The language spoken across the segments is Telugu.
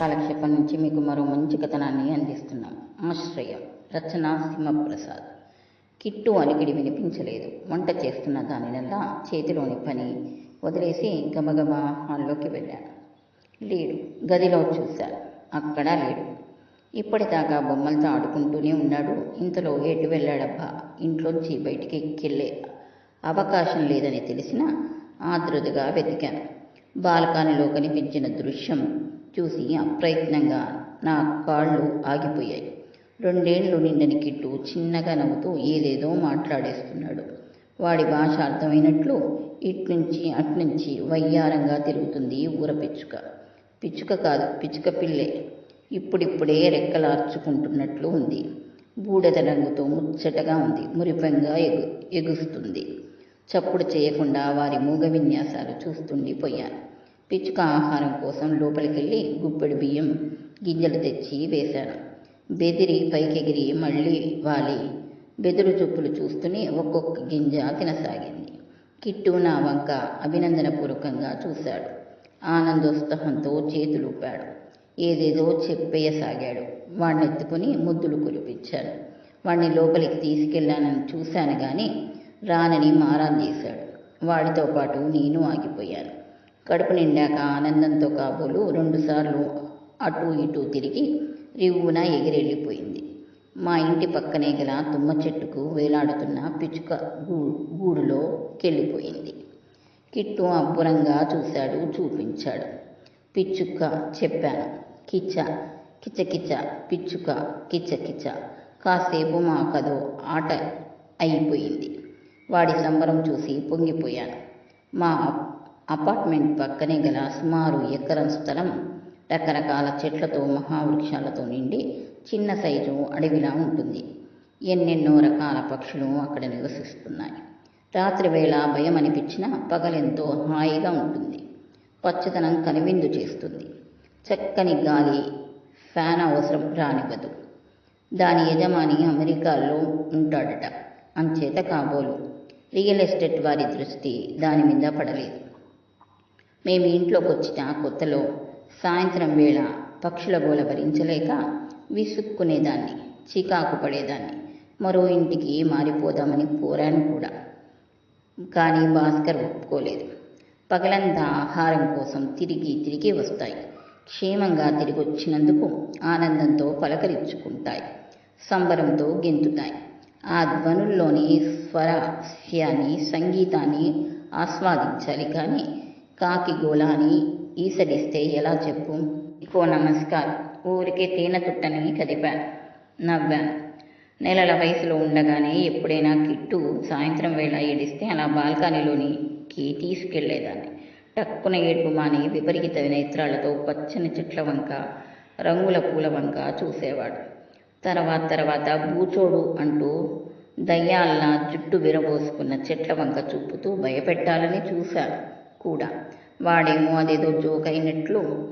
కాలక్షేపం నుంచి మీకు మరో మంచి కథనాన్ని అందిస్తున్నాం. ఆశ్రయం రచన సింహప్రసాద్. కిట్టు అలికిడి వినిపించలేదు. వంట చేస్తున్న దానినల్లా చేతిలోని పని వదిలేసి గబగబా హాల్లోకి వెళ్ళాను. లేడు. గదిలో చూశాను. అక్కడా లేడు. ఇప్పటిదాకా బొమ్మలతో ఆడుకుంటూనే ఉన్నాడు. ఇంతలో ఎటు వెళ్ళాడబ్బా? ఇంట్లోంచి బయటికి ఎక్కెళ్ళే అవకాశం లేదని తెలిసిన ఆదృతగా వెతికాను. బాల్కనీలో కనిపించిన దృశ్యం చూసి అప్రయత్నంగా నా కాళ్ళు ఆగిపోయాయి. రెండేళ్ళు నిండని కిట్టు చిన్నగా నవ్వుతూ ఏదేదో మాట్లాడేస్తున్నాడు. వాడి భాష అర్థమైనట్లు ఇట్నుంచి అట్నుంచి వయ్యారంగా తిరుగుతుంది ఊర పిచ్చుక. పిచ్చుక కాదు పిచ్చుక పిల్లే. ఇప్పుడిప్పుడే రెక్కలార్చుకుంటున్నట్లు ఉంది. బూడద రంగుతో ముచ్చటగా ఉంది మురిపంగా ఎగు ఎగుస్తుంది చప్పుడు చేయకుండా వారి మూగ విన్యాసాలు చూస్తుండిపోయాను. పిచ్చుక ఆహారం కోసం లోపలికెళ్ళి గుప్పెడు బియ్యం గింజలు తెచ్చి వేశాను. బెదిరి పైకెగిరి మళ్ళీ వాలి. బెదురు చూపులు చూస్తూనే ఒక్కొక్క గింజ తినసాగింది. కిట్టు నా వంక అభినందనపూర్వకంగా చూశాడు. ఆనందోత్సాహంతో చేతులుపాడు. ఏదేదో చెప్పేయసాగాడు. వాడిని ఎత్తుకుని ముద్దులు కురిపించాను. వాణ్ణి లోపలికి తీసుకెళ్ళానని చూశాను కానీ రానని మారాన్ చేశాడు. వాడితో పాటు నేను ఆగిపోయాను. కడుపు నిండాక ఆనందంతో కాబోలు రెండుసార్లు అటు ఇటు తిరిగి రివ్వున ఎగిరెళ్ళిపోయింది. మా ఇంటి పక్కనే గల తుమ్మ చెట్టుకు వేలాడుతున్న పిచ్చుక గూ గూడులోకెళ్ళిపోయింది కిట్టు అబ్బురంగా చూశాడు చూపించాడు. పిచ్చుక చెప్పాను. కిచ్చ కిచ కిచ పిచ్చుక కిచ కాసేపు కాసేపు మాకదో ఆట అయిపోయింది. వాడి సంబరం చూసి పొంగిపోయాను. మా అపార్ట్మెంట్ పక్కనే గల సుమారు ఎకరం స్థలం రకరకాల చెట్లతో మహావృక్షాలతో నిండి చిన్న సైజు అడవిలా ఉంటుంది. ఎన్నెన్నో రకాల పక్షులు అక్కడ నివసిస్తున్నాయి. రాత్రి వేళ భయం అనిపించినా పగలెంతో హాయిగా ఉంటుంది. పచ్చదనం కనువిందు చేస్తుంది. చక్కని గాలి ఫ్యాన్ అవసరం రానివ్వదు. దాని యజమాని అమెరికాలో ఉంటాడట. అంచేత కాబోలు. రియల్ ఎస్టేట్ వారి దృష్టి దాని మీద పడలేదు. మేము ఇంట్లోకి వచ్చిన కొత్తలో సాయంత్రం వేళ పక్షుల గోల భరించలేక విసుక్కునేదాన్ని చికాకు పడేదాన్ని. మరో ఇంటికి మారిపోదామని కోరాను కూడా. కానీ భాస్కర్ ఒప్పుకోలేదు. పగలంతా ఆహారం కోసం తిరిగి తిరిగి వస్తాయి. క్షేమంగా తిరిగి వచ్చినందుకు ఆనందంతో పలకరించుకుంటాయి. సంబరంతో గెంతుతాయి. ఆ ధ్వనుల్లోని స్వరస్యాన్ని సంగీతాన్ని ఆస్వాదించాలి కానీ కాకి గోళాన్ని ఈసడిస్తే ఎలా చెప్పు? ఇకో నమస్కారం. ఊరికే తేనె తుట్టని కదిపాను. నవ్వాను. నెలల వయసులో ఉండగానే ఎప్పుడైనా కిట్టు సాయంత్రం వేళ ఏడిస్తే అలా బాల్కనీలోనికి తీసుకెళ్ళేదాన్ని. టక్కున ఏడుపు మాని విపరీత నేత్రాలతో పచ్చని చెట్ల వంక రంగుల పూల వంక చూసేవాడు. తర్వాత తర్వాత బూచోడు అంటూ దయ్యాల్లా జుట్టు విరబోసుకున్న చెట్ల వంక చూపుతూ భయపెట్టాలని చూశాడు. కూడా. వాడేమో అదేదో జోక్ అయినట్లు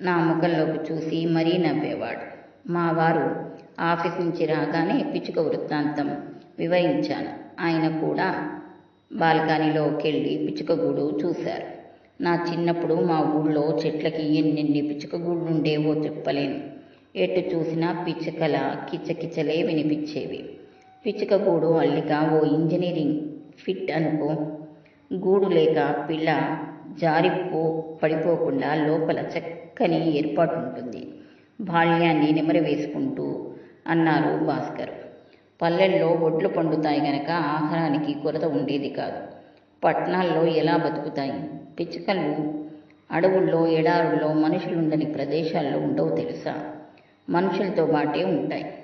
నా ముఖంలోకి చూసి మరీ నవ్వేవాడు. మా వారు ఆఫీస్ నుంచి రాగానే పిచ్చుక వృత్తాంతం వివరించాను. ఆయన కూడా బాల్కనీలోకెళ్ళి పిచ్చుకగూడు చూశారు. నా చిన్నప్పుడు మా ఊళ్ళో చెట్లకి ఎన్నెన్ని పిచ్చుకగూళ్ళు ఉండేవో చెప్పలేను. ఎటు చూసినా పిచ్చుకల కిచకిచలే వినిపించేవి. పిచ్చుకగూడు అల్లిక ఓ ఇంజనీరింగ్ ఫిట్ అనుకో గూడు లేక పిల్ల జారిపో పడిపోకుండా లోపల చక్కని ఏర్పాటు ఉంటుంది. బాల్యాన్ని నెమరు వేసుకుంటూ అన్నారు భాస్కర్. పల్లెల్లో ఒడ్లు పండుతాయి గనక ఆహారానికి కొరత ఉండేది కాదు. పట్టణాల్లో ఎలా బతుకుతాయి? పిచ్చుకలు అడవుల్లో ఎడారుల్లో మనుషులుండని ప్రదేశాల్లో ఉండవు తెలుసా? మనుషులతో బాటే ఉంటాయి.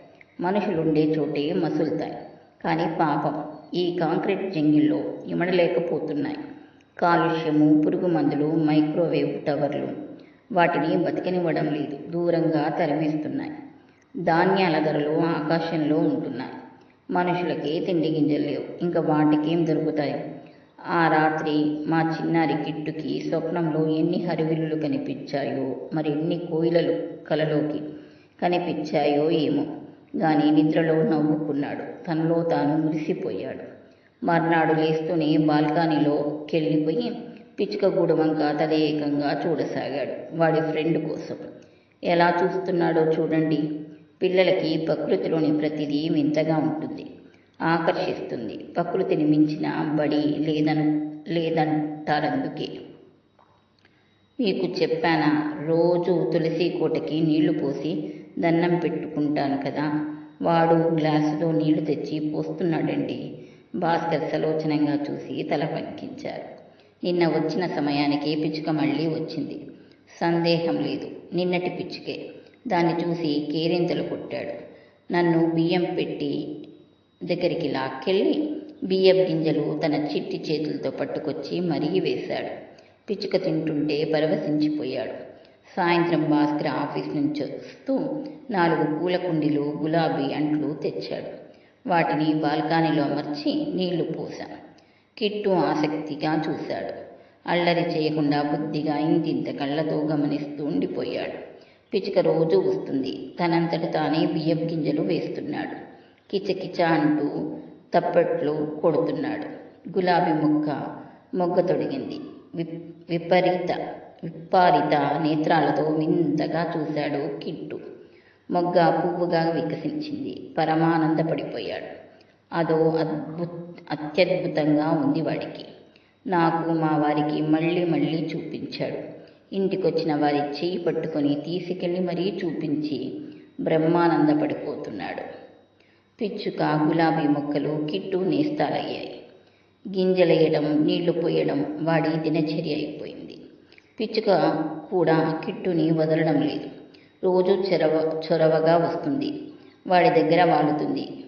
మనుషులుండే చోటే మసులుతాయి. కానీ పాపం ఈ కాంక్రీట్ జంగిల్లో ఇమడలేకపోతున్నాయి కాలుష్యము పురుగు మందులు మైక్రోవేవ్ టవర్లు వాటిని బతికనివ్వడం లేదు. దూరంగా తరిమేస్తున్నాయి. ధాన్యాల ధరలు ఆకాశంలో ఉంటున్నాయి. మనుషులకి తిండి గింజలు లేవు. ఇంకా వాటికేం దొరుకుతాయి? ఆ రాత్రి మా చిన్నారి కిట్టుకి స్వప్నంలో ఎన్ని హరివిల్లులు కనిపించాయో మరి ఎన్ని కోయిలలు కలలోకి కనిపించాయో ఏమో. గాని నిద్రలో నవ్వుకున్నాడు. తనలో తాను మురిసిపోయాడు. మర్నాడు లేస్తూనే బాల్కనీలోకెళ్ళిపోయి పిచ్చుకగూడు వంక తదేకంగా చూడసాగాడు వాడి ఫ్రెండ్ కోసం. ఎలా చూస్తున్నాడో చూడండి. పిల్లలకి ప్రకృతిలోని ప్రతిదీ వింతగా ఉంటుంది. ఆకర్షిస్తుంది. ప్రకృతిని మించిన బడి లేదను లేదంటారందుకే. మీకు చెప్పానా? రోజు తులసి కోటకి నీళ్ళు పోసి దండం పెట్టుకుంటాను కదా. వాడు గ్లాసులో నీళ్ళు తెచ్చి పోస్తున్నాడండి. భాస్కర్ సలోచనంగా చూసి తల పంకించారు నిన్న వచ్చిన సమయానికి పిచ్చుక మళ్ళీ వచ్చింది. సందేహం లేదు. నిన్నటి పిచ్చుకే. దాన్ని చూసి కేరింతలు కొట్టాడు. నన్ను బియ్యం పెట్టి దగ్గరికి లాక్కెళ్ళి బియ్యం గింజలు తన చిట్టి చేతులతో పట్టుకొచ్చి మరిగి వేశాడు. పిచ్చుక తింటుంటే పరవశించిపోయాడు. సాయంత్రం భాస్కర్ ఆఫీస్ నుంచి వస్తూ నాలుగు పూల కుండీలు గులాబీ అంట్లు తెచ్చాడు. వాటిని బాల్కనీలో అమర్చి నీళ్ళు పోశాం. కిట్టు ఆసక్తిగా చూశాడు. అల్లరి చేయకుండా బుద్ధిగా ఇంతింత కళ్ళతో గమనిస్తూ ఉండిపోయాడు. పిచ్చుక రోజు వస్తుంది. తనంతట తానే బియ్యం గింజలు వేస్తున్నాడు. కిచకిచ అంటూ తప్పట్లు కొడుతున్నాడు. గులాబీ మొక్క మొగ్గ తొడిగింది. విప్ విపరీత విప్పారిత నేత్రాలతో వింతగా చూశాడు కిట్టు. మొగ్గ పువ్వుగా వికసించింది. పరమానందపడిపోయాడు. అదో అద్భుత అత్యద్భుతంగా ఉంది వాడికి. నాకు మా వారికి మళ్ళీ మళ్ళీ చూపించాడు. ఇంటికొచ్చిన వారి చెయ్యి పట్టుకొని తీసుకెళ్ళి మరీ చూపించి బ్రహ్మానందపడిపోతున్నాడు. పిచ్చుక గులాబీ మొక్కలు కిట్టు నేస్తాలయ్యాయి. గింజలేయడం నీళ్ళు పోయడం వాడి దినచర్య అయిపోయింది. పిచ్చుక కూడా కిట్టుని వదలడం లేదు. రోజు చొరవ చొరవగా వస్తుంది. వాడి దగ్గర వాలుతుంది.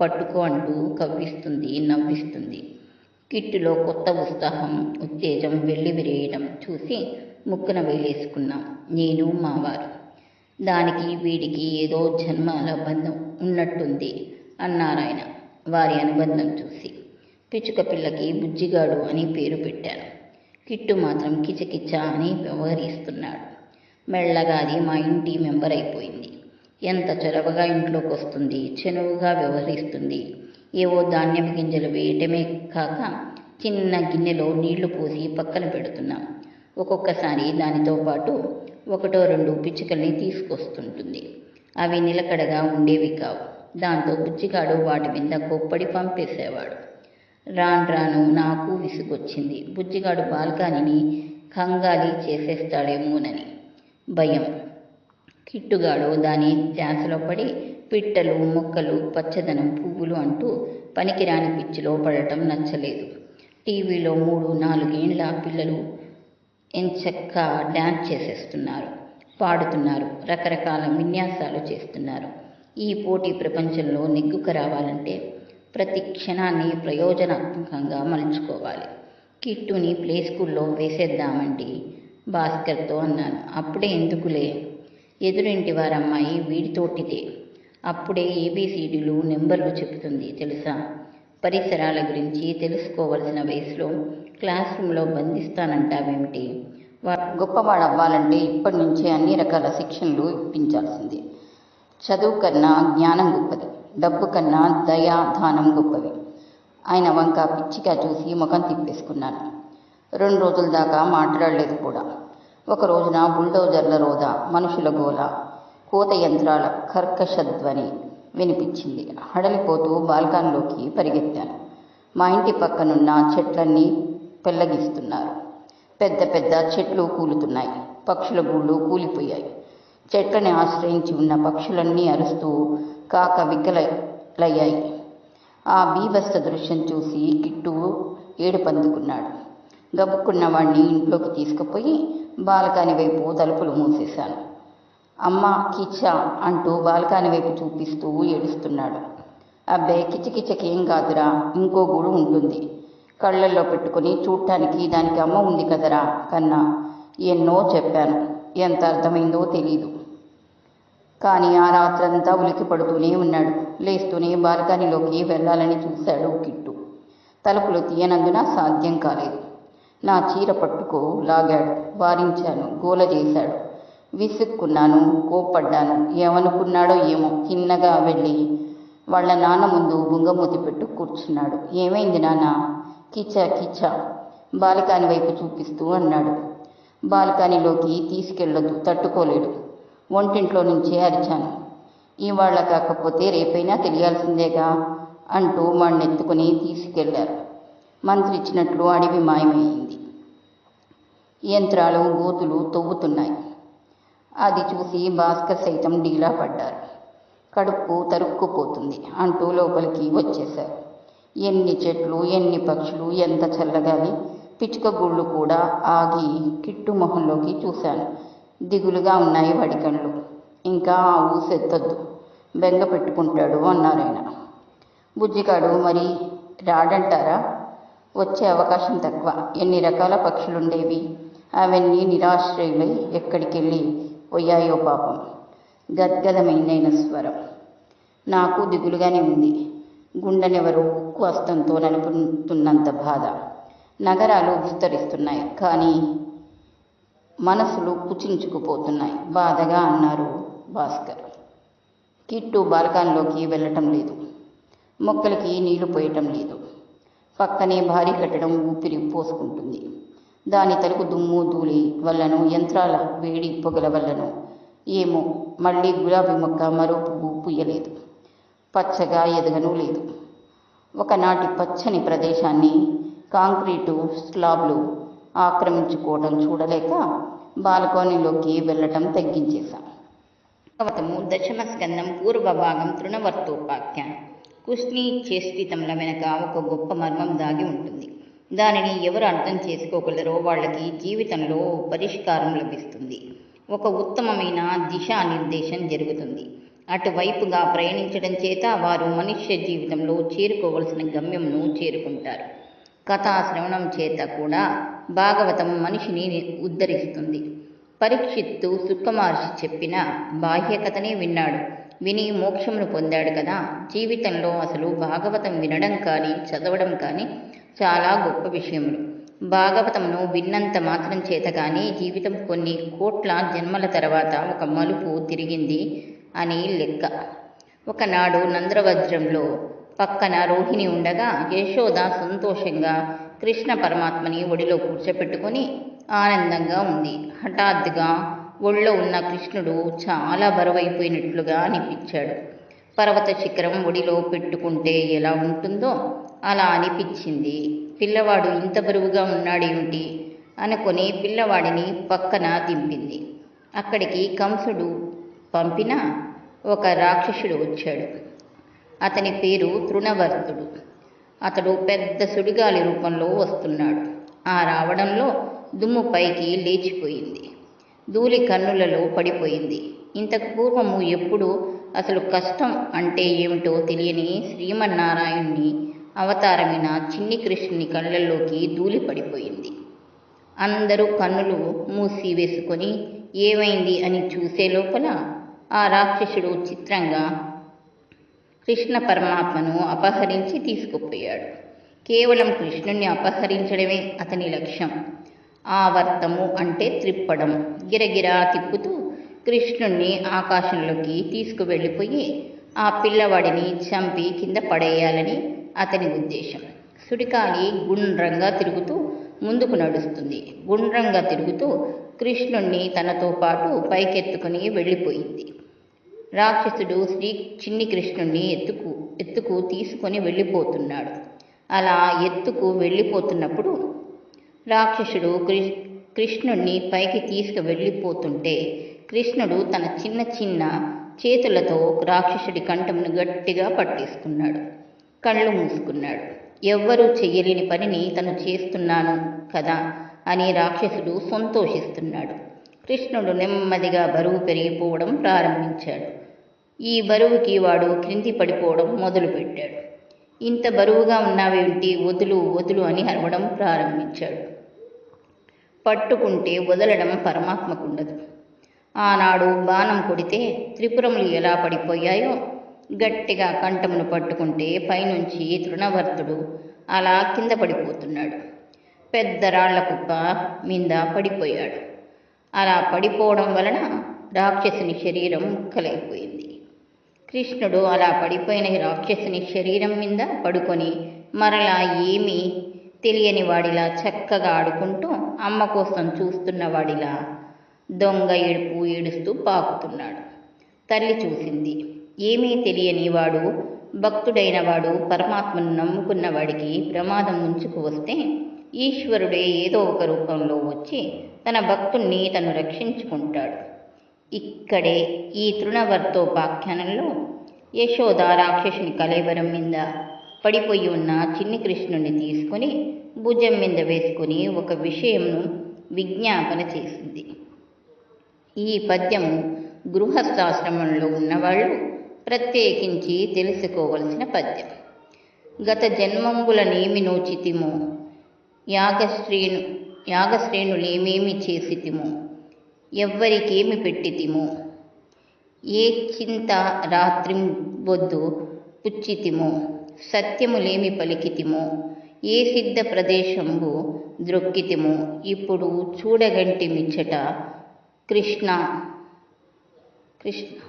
పట్టుకో అంటూ కవ్విస్తుంది నవ్విస్తుంది. కిట్టులో కొత్త ఉత్సాహం ఉత్తేజం వెళ్ళి విరేయడం చూసి ముక్కున వేలేసుకున్నాం. నేను మావారు దానికి వీడికి ఏదో జన్మల బంధం ఉన్నట్టుంది అన్నారాయన వారి అనుబంధం చూసి. పిచ్చుక పిల్లకి బుజ్జిగాడు అని పేరు పెట్టాను కిట్టు మాత్రం కిచకిచ అని వ్యవహరిస్తున్నాడు. మెల్లగా అది మా ఇంటి మెంబర్ అయిపోయింది. ఎంత చొరవగా ఇంట్లోకి వస్తుంది చెనువుగా వ్యవహరిస్తుంది. ఏవో ధాన్యం గింజలు వేయటమే కాక చిన్న గిన్నెలో నీళ్ళు పోసి పక్కన పెడుతున్నాం. ఒక్కొక్కసారి దానితో పాటు ఒకటో రెండు పిచ్చుకల్ని తీసుకొస్తుంటుంది. అవి నిలకడగా ఉండేవి కావు. దాంతో బుచ్చిగాడు వాటి మీద కొప్పడి పంపేసేవాడు. రాను రాను నాకు విసుగొచ్చింది. బుజ్జిగాడు బాల్కనీని కంగాలి చేసేస్తాడేమోనని. భయం. కిట్టుగాడు దాని ధ్యాసలో పడి పిట్టలు మొక్కలు పచ్చదనం పువ్వులు అంటూ పనికిరాని పిచ్చిలో పడటం నచ్చలేదు. టీవీలో మూడు నాలుగేండ్ల పిల్లలు ఎంచక్క డ్యాన్స్ చేసేస్తున్నారు. పాడుతున్నారు. రకరకాల విన్యాసాలు చేస్తున్నారు. ఈ పోటీ ప్రపంచంలో నెగ్గుకు రావాలంటే ప్రతి క్షణాన్ని ప్రయోజనాత్మకంగా మలుచుకోవాలి. కిట్టుని ప్లే స్కూల్లో వేసేద్దామండి భాస్కర్తో అన్నాను. అప్పుడే ఎందుకులే? ఎదురింటి వారమ్మాయి వీడితోటిదే. అప్పుడే ఏబీసీడీలు నెంబర్లు చెబుతుంది తెలుసా? పరిసరాల గురించి తెలుసుకోవలసిన వయసులో క్లాస్ రూమ్లో బంధిస్తానంటావేమిటి? వా గొప్పవాడు అవ్వాలంటే ఇప్పటి నుంచే అన్ని రకాల శిక్షణలు ఇప్పించాల్సిందే. చదువు కన్నా జ్ఞానం గొప్పది. డబ్బు కన్నా దయా దానం గొప్పవి. ఆయన వంక పిచ్చిగా చూసి ముఖం తిప్పేసుకున్నాను రెండు రోజుల దాకా మాట్లాడలేదు కూడా. ఒక రోజున బుల్డోజర్ల రోద మనుషుల గోల కోత యంత్రాల కర్కశధ్వని వినిపించింది. హడలిపోతూ బాల్కాన్లోకి పరిగెత్తాను. మా ఇంటి పక్కనున్న చెట్లన్నీ పెల్లగిస్తున్నారు పెద్ద పెద్ద చెట్లు కూలుతున్నాయి. పక్షుల గూళ్ళు కూలిపోయాయి. చెట్లని ఆశ్రయించి ఉన్న పక్షులన్నీ అరుస్తూ కాక వికలయ్యాయి. ఆ బీభత్స దృశ్యం చూసి కిట్టు ఏడుపందుకున్నాడు. గబుక్కున్న వాడిని ఇంట్లోకి తీసుకుపోయి బాలకాని వైపు తలుపులు మూసేశాను. అమ్మ కిచ అంటూ బాలకాని వైపు చూపిస్తూ ఏడుస్తున్నాడు. అబ్బే కిచకిచకేం కాదురా ఇంకో గూడు ఉంటుంది. కళ్ళల్లో పెట్టుకుని చూడటానికి దానికి అమ్మ ఉంది కదరా కన్నా ఎన్నో చెప్పాను. ఎంత అర్థమైందో తెలీదు. కానీ ఆ రాత్రంతా ఉలికి పడుతూనే ఉన్నాడు. లేస్తూనే బాల్కనీలోకి వెళ్ళాలని చూశాడు కిట్టు. తలుపులు తీయనందున సాధ్యం కాలేదు. నా చీర పట్టుకో లాగాడు. వారించాను గోల చేశాడు. విసుక్కున్నాను కోప్పడ్డాను. ఏమనుకున్నాడో ఏమో. చిన్నగా వెళ్ళి వాళ్ళ నాన్న ముందు బుంగమూతి పెట్టు కూర్చున్నాడు. ఏమైంది నాన్న? కిచా కిచా. బాలికాని వైపు చూపిస్తూ అన్నాడు. బాల్కనీలోకి తీసుకెళ్ళొద్దు తట్టుకోలేడు. వంటింట్లో నుంచి అరిచాను. ఇవాళ కాకపోతే రేపైనా తెలియాల్సిందేగా అంటూ వాణ్ణెత్తుకుని తీసుకెళ్ళారు. మంత్రి ఇచ్చినట్లు అడవి మాయమైంది. యంత్రాలు గోతులు తవ్వుతున్నాయి. అది చూసి భాస్కర్ సైతం డీలా పడ్డారు. కడుపు తరుక్కుపోతుంది అంటూ లోపలికి వచ్చేశారు. ఎన్ని చెట్లు ఎన్ని పక్షులు ఎంత చల్లగాలి పిచ్చుక గూళ్ళు కూడా ఆగి కిట్టు మొహంలోకి చూశాను. దిగులుగా ఉన్నాయి వాడి కళ్ళు. ఇంకా ఆ ఊసెత్తద్దు బెంగ పెట్టుకుంటాడు అన్నారాయన బుజ్జిగాడు మరి రాడంటారా? వచ్చే అవకాశం తక్కువ. ఎన్ని రకాల పక్షులుండేవి? అవన్నీ నిరాశ్రయులై ఎక్కడికెళ్ళి పోయాయో పాపం. గద్గదమైన స్వరం. నాకు దిగులుగానే ఉంది. గుండెనెవరో ఉక్కు హస్తంతో నలుపుతున్నంత బాధ. నగరాలు విస్తరిస్తున్నాయి. కానీ మనసులు కుచించుకుపోతున్నాయి. బాధగా అన్నారు భాస్కర్. కిట్టు బాల్కాన్లోకి వెళ్ళటం లేదు. మొక్కలకి నీళ్ళు పోయటం లేదు. పక్కనే భారీ కట్టడం ఊపిరి పోసుకుంటుంది. దాని తలుపు దుమ్ము ధూళి వల్లను యంత్రాల వేడి పొగల వల్లను. ఏమో మళ్ళీ గులాబీ మొక్క మరో పువ్వు పుయ్యలేదు పచ్చగా ఎదగను లేదు. ఒకనాటి పచ్చని ప్రదేశాన్ని కాంక్రీటు స్లాబ్లు ఆక్రమించుకోవడం చూడలేక బాల్కనీలోకి వెళ్ళటం తగ్గించేశాం. భాగవతము దశమ స్కందం పూర్వ భాగం తృణవర్తోపాఖ్యానం. కుష్ణి చేష్టితంల వెనక ఒక గొప్ప మర్మం దాగి ఉంటుంది. దానిని ఎవరు అర్థం చేసుకోగలరో వాళ్ళకి జీవితంలో పరిష్కారం లభిస్తుంది. ఒక ఉత్తమమైన దిశానిర్దేశం జరుగుతుంది. అటువైపుగా ప్రయాణించడం చేత వారు మనుష్య జీవితంలో చేరుకోవలసిన గమ్యంను చేరుకుంటారు. కథా శ్రవణం చేత కూడా భాగవతం మనిషిని ఉద్ధరిస్తుంది. పరీక్షిత్తు సుఖమహర్షి చెప్పిన బాహ్యకథనే విన్నాడు. విని మోక్షమును పొందాడు కదా. జీవితంలో అసలు భాగవతం వినడం కానీ చదవడం కానీ చాలా గొప్ప విషయములు. భాగవతమును విన్నంత మాత్రం చేత కానీ జీవితం కొన్ని కోట్ల జన్మల తర్వాత ఒక మలుపు తిరిగింది అని లెక్క. ఒకనాడు నంద్రవజ్రంలో పక్కన రోహిణి ఉండగా యశోద సంతోషంగా కృష్ణ పరమాత్మని ఒడిలో కూర్చోపెట్టుకొని ఆనందంగా ఉంది. హఠాత్తుగా ఒళ్ళో ఉన్న కృష్ణుడు చాలా బరువైపోయినట్లుగా అనిపించాడు. పర్వత శిఖరం ఒడిలో పెట్టుకుంటే ఎలా ఉంటుందో అలా అనిపించింది. పిల్లవాడు ఇంత బరువుగా ఉన్నాడేమిటి? అనుకొని పిల్లవాడిని పక్కన దింపింది. అక్కడికి కంసుడు పంపిన ఒక రాక్షసుడు వచ్చాడు. అతని పేరు తృణవర్తుడు. అతడు పెద్ద సుడిగాలి రూపంలో వస్తున్నాడు. ఆ రావడంలో దుమ్ము పైకి లేచిపోయింది. ధూళి కన్నులలో పడిపోయింది. ఇంతకు పూర్వము ఎప్పుడు అసలు కష్టం అంటే ఏమిటో తెలియని శ్రీమన్నారాయణ్ణి అవతారమైన చిన్ని కృష్ణుని కళ్ళల్లోకి ధూళి పడిపోయింది. అందరూ కన్నులు మూసి వేసుకొని ఏమైంది? అని చూసే లోపల ఆ రాక్షసుడు చిత్రంగా కృష్ణ పరమాత్మను అపహరించి తీసుకుపోయాడు. కేవలం కృష్ణుణ్ణి అపహరించడమే అతని లక్ష్యం. ఆవర్తము అంటే త్రిప్పడం. గిరగిరా తిప్పుతూ కృష్ణుణ్ణి ఆకాశంలోకి తీసుకువెళ్ళిపోయి ఆ పిల్లవాడిని చంపి కింద పడేయాలని అతని ఉద్దేశం. సుడికాలి గుండ్రంగా తిరుగుతూ ముందుకు నడుస్తుంది. గుండ్రంగా తిరుగుతూ కృష్ణుణ్ణి తనతో పాటు పైకెత్తుకుని వెళ్ళిపోయింది. రాక్షసుడు శ్రీ చిన్ని కృష్ణుణ్ణి ఎత్తుకు ఎత్తుకు తీసుకొని వెళ్ళిపోతున్నాడు. అలా ఎత్తుకు వెళ్ళిపోతున్నప్పుడు రాక్షసుడు కృ కృష్ణుణ్ణి పైకి తీసుకు వెళ్ళిపోతుంటే కృష్ణుడు తన చిన్న చిన్న చేతులతో రాక్షసుడి కంఠంను గట్టిగా పట్టేసుకున్నాడు కళ్ళు మూసుకున్నాడు. ఎవ్వరూ చెయ్యలేని పనిని తను చేస్తున్నాను కదా అని రాక్షసుడు సంతోషిస్తున్నాడు. కృష్ణుడు నెమ్మదిగా బరువు పెరిగిపోవడం ప్రారంభించాడు. ఈ బరువుకి వాడు క్రింది పడిపోవడం మొదలుపెట్టాడు. ఇంత బరువుగా ఉన్నావేంటి వదులు వదులు అని అరవడం ప్రారంభించాడు. పట్టుకుంటే వదలడం పరమాత్మకుండదు. ఆనాడు బాణం కొడితే త్రిపురములు ఎలా పడిపోయాయో? గట్టిగా కంఠమును పట్టుకుంటే పైనుంచి తృణవర్తుడు అలా కింద పడిపోతున్నాడు. పెద్ద రాళ్ళ కుప్ప మీద పడిపోయాడు. అలా పడిపోవడం వలన రాక్షసుని శరీరం ముక్కలైపోయింది. కృష్ణుడు అలా పడిపోయిన రాక్షసుని శరీరం మీద పడుకొని మరలా ఏమీ తెలియని వాడిలా చక్కగా ఆడుకుంటూ అమ్మ కోసం చూస్తున్న వాడిలా దొంగ ఏడుపు ఏడుస్తూ పాకుతున్నాడు. తల్లి చూసింది ఏమీ తెలియని వాడు భక్తుడైన వాడు పరమాత్మను నమ్ముకున్న వాడికి ప్రమాదం ముంచుకు వస్తే ఈశ్వరుడే ఏదో ఒక రూపంలో వచ్చి తన భక్తుణ్ణి తను రక్షించుకుంటాడు. ఇక్కడే ఈ తృణవర్తోపాఖ్యానంలో యశోద రాక్షసుని కలేవరం మీద పడిపోయి ఉన్న చిన్ని కృష్ణుని తీసుకొని భుజం మీద వేసుకొని ఒక విషయంను విజ్ఞాపన చేసింది. ఈ పద్యము గృహస్థాశ్రమంలో ఉన్నవాళ్ళు ప్రత్యేకించి తెలుసుకోవలసిన పద్యం. గత జన్మంబులనేమి నోచితిమో యాగశ్రేణు యాగశ్రేణులేమేమి చేసితిమో ఎవ్వరికేమి పెట్టితిమో? ఏ చింత రాత్రి బొద్దు పుచ్చితిమో? సత్యములేమి పలికితిమో? ఏ సిద్ధ ప్రదేశంబు ద్రొక్కితిమో? ఇప్పుడు చూడగంటి మిచ్చట కృష్ణ కృష్ణ